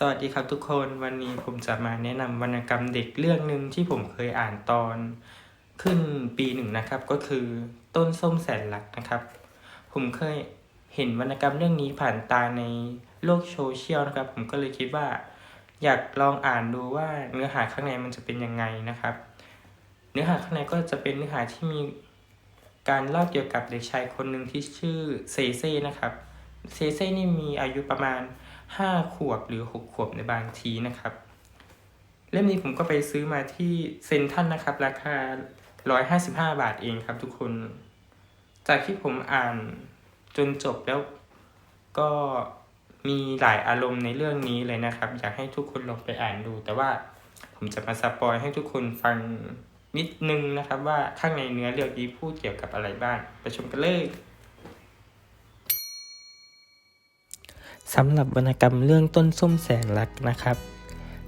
สวัสดีครับทุกคนวันนี้ผมจะมาแนะนำวรรณกรรมเด็กเรื่องหนึ่งที่ผมเคยอ่านตอนขึ้นปีหนึ่งนะครับ ก็คือต้นส้มแสนรักนะครับ ผมเคยเห็นวรรณกรรมเรื่องนี้ผ่านตาในโลกโซเชียลนะครับ ผมก็เลยคิดว่า อยากลองอ่านดูว่าเนื้อหาข้างในมันจะเป็นยังไงนะครับ เนื้อหาข้างในก็จะเป็นเนื้อหาที่มีการเล่าเกี่ยวกับเด็กชายคนหนึ่งที่ชื่อเซเซ่นะครับเซเซ่นี่มีอายุประมาณ ห้าขวบหรือหกขวบในบางทีนะครับ เล่มนี้ผมก็ไปซื้อมาที่เซ็นทรัลนะครับ ราคาร้อยห้าสิบห้าบาทเองครับทุกคน จากที่ผมอ่านจนจบแล้วก็มีหลายอารมณ์ในเรื่องนี้เลยนะครับ อยากให้ทุกคนลองไปอ่านดู แต่ว่าผมจะมาสปอยให้ทุกคนฟังนิดนึงนะครับว่าข้างในเนื้อเรื่องนี้พูดเกี่ยวกับอะไรบ้างไปชมกันเลย สำหรับวรรณกรรมเรื่องต้นส้มแสนรักนะครับ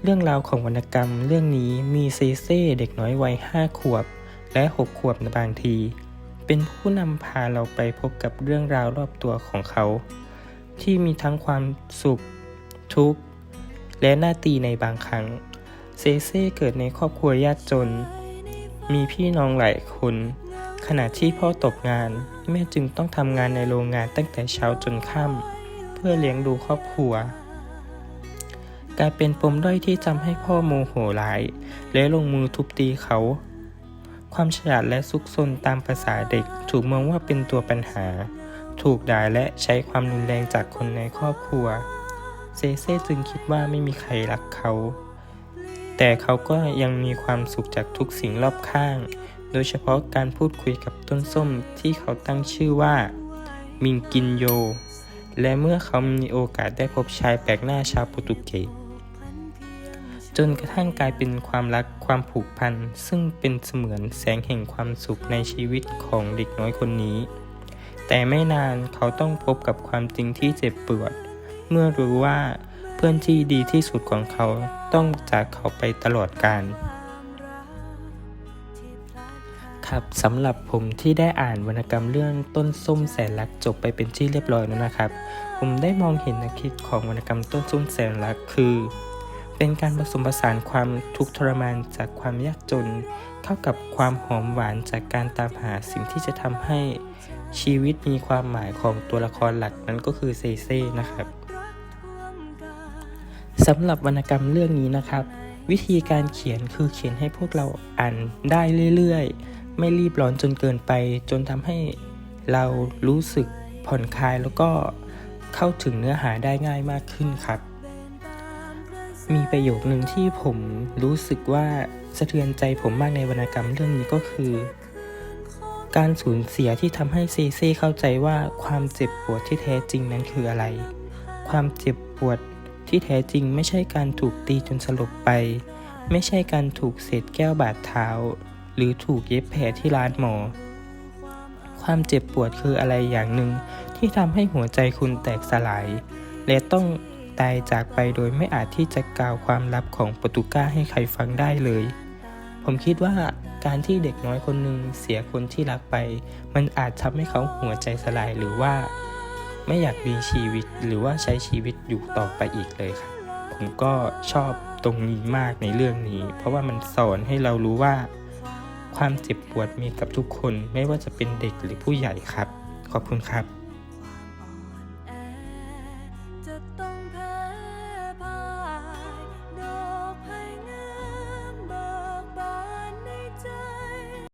เรื่องราวของวรรณกรรมเรื่องนี้มีเซเซ่เด็กน้อยวัยห้าขวบ และหกขวบในบางที เป็นผู้นำพาเราไปพบกับเรื่องราวรอบตัวของเขา ที่มีทั้งความสุข ทุกข์ และหน้าตีในบางครั้ง เซเซ่เกิดในครอบครัวยากจน มีพี่น้องหลายคนขณะที่พ่อตกงาน แม่จึงต้องทำงานในโรงงานตั้งแต่เช้าจนค่ำ พื่อเลี้ยงดูครอบครัว กลายเป็นปมด้อยที่ทำให้พ่อโมโหร้าย และลงมือทุบตีเขา ความฉลาดและซุกซนตามภาษาเด็กถูกมองว่าเป็นตัวปัญหา ถูกด่าและใช้ความรุนแรงจากคนในครอบครัว เซเซ่จึงคิดว่าไม่มีใครรักเขา แต่เขาก็ยังมีความสุขจากทุกสิ่งรอบข้างโดยเฉพาะการพูดคุยกับต้นส้มที่เขาตั้งชื่อว่า มิงกินโย และเมื่อเขามีโอกาสได้พบชายแปลกหน้าชาวโปรตุเกสจนกระทั่งกลายเป็นความรักความผูกพัน ซึ่งเป็นเสมือนแสงแห่งความสุขในชีวิตของเด็กน้อยคนนี้ แต่ไม่นานเขาต้องพบกับความจริงที่เจ็บปวด เมื่อรู้ว่าเพื่อนที่ดีที่สุดของเขาต้องจากเขาไปตลอดกาล ครับสำหรับผมที่ได้อ่านวรรณกรรมเรื่องต้นส้มแสนรักจบไปเป็นที่เรียบร้อยแล้วนะครับ ผมได้มองเห็นแนวคิดของวรรณกรรมต้นส้มแสนรักคือ เป็นการผสมผสานความทุกข์ทรมานจากความยากจน เข้ากับความหอมหวานจากการตามหาสิ่งที่จะทำให้ชีวิตมีความหมายของตัวละครหลักนั้นก็คือเซเซ่นะครับสำหรับวรรณกรรมเรื่องนี้นะครับ วิธีการเขียนคือเขียนให้พวกเราอ่านได้เรื่อยๆ ไม่รีบร้อนจนเกินไป จนทำให้เรารู้สึกผ่อนคลายแล้วก็เข้าถึงเนื้อหาได้ง่ายมากขึ้นครับ มีประโยคหนึ่งที่ผมรู้สึกว่าสะเทือนใจผมมากในวรรณกรรมเรื่องนี้ก็คือ การสูญเสียที่ทำให้เซเซ่เข้าใจว่าความเจ็บปวดที่แท้จริงนั้นคืออะไร ความเจ็บปวดที่แท้จริงไม่ใช่การถูกตีจนสลบไป ไม่ใช่การถูกเศษแก้วบาดเท้า หรือถูกเย็บแผลที่ร้านหมอ ความเจ็บปวดคืออะไรอย่างหนึ่งที่ทำให้หัวใจคุณแตกสลาย และต้องตายจากไปโดยไม่อาจที่จะกล่าวความลับของโปรตุก้าให้ใครฟังได้เลย ผมคิดว่าการที่เด็กน้อยคนหนึ่งเสียคนที่รักไป มันอาจทำให้เขาหัวใจสลายหรือว่า ไม่อยากมีชีวิตหรือว่าใช้ชีวิตอยู่ต่อไปอีกเลยครับผมก็ชอบตรงนี้มากในเรื่องนี้ เพราะว่ามันสอนให้เรารู้ว่า ความเจ็บปวดมีกับทุกคนไม่ว่าจะเป็นเด็กหรือผู้ใหญ่ครับ ขอบคุณครับ